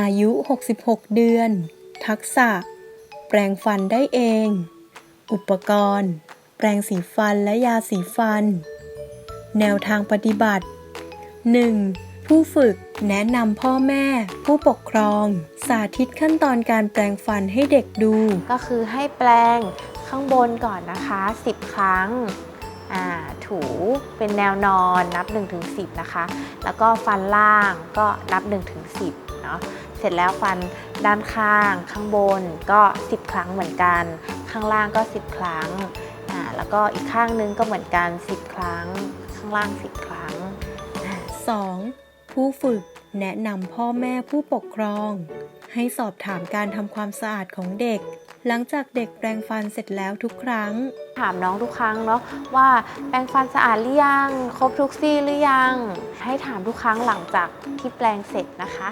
อายุ 66 เดือน ทักษะ แปรงฟันได้เอง อุปกรณ์ แปรงสีฟันและยาสีฟัน แนวทางปฏิบัติ 1. ผู้ฝึกแนะนำพ่อแม่ ผู้ปกครอง สาธิตขั้นตอนการแปรงฟันให้เด็กดู ก็คือให้แปรงข้างบนก่อนนะคะ 10 ครั้ง ถูเป็นแนวนอนนับ 1-10 นะคะ แล้วก็ฟันล่างก็นับ 1-10 เนาะ เสร็จแล้วฟันด้านข้าง ข้างบนก็ 10 ครั้งเหมือนกัน ข้างล่างก็ 10 ครั้งอ่าแล้วก็อีกข้างนึงก็เหมือนกัน 10 ครั้ง ข้างล่าง 10 ครั้ง 2. ผู้ฝึกแนะนำพ่อแม่ผู้ปกครอง ให้สอบถามการทำความสะอาดของเด็ก หลังจากเด็กแปรงฟันเสร็จแล้วทุกครั้ง ถามน้องทุกครั้งเนาะว่าแปรงฟันสะอาดหรือยัง ครบทุกซี่หรือยัง ให้ถามทุกครั้งหลังจากที่แปรงเสร็จนะคะ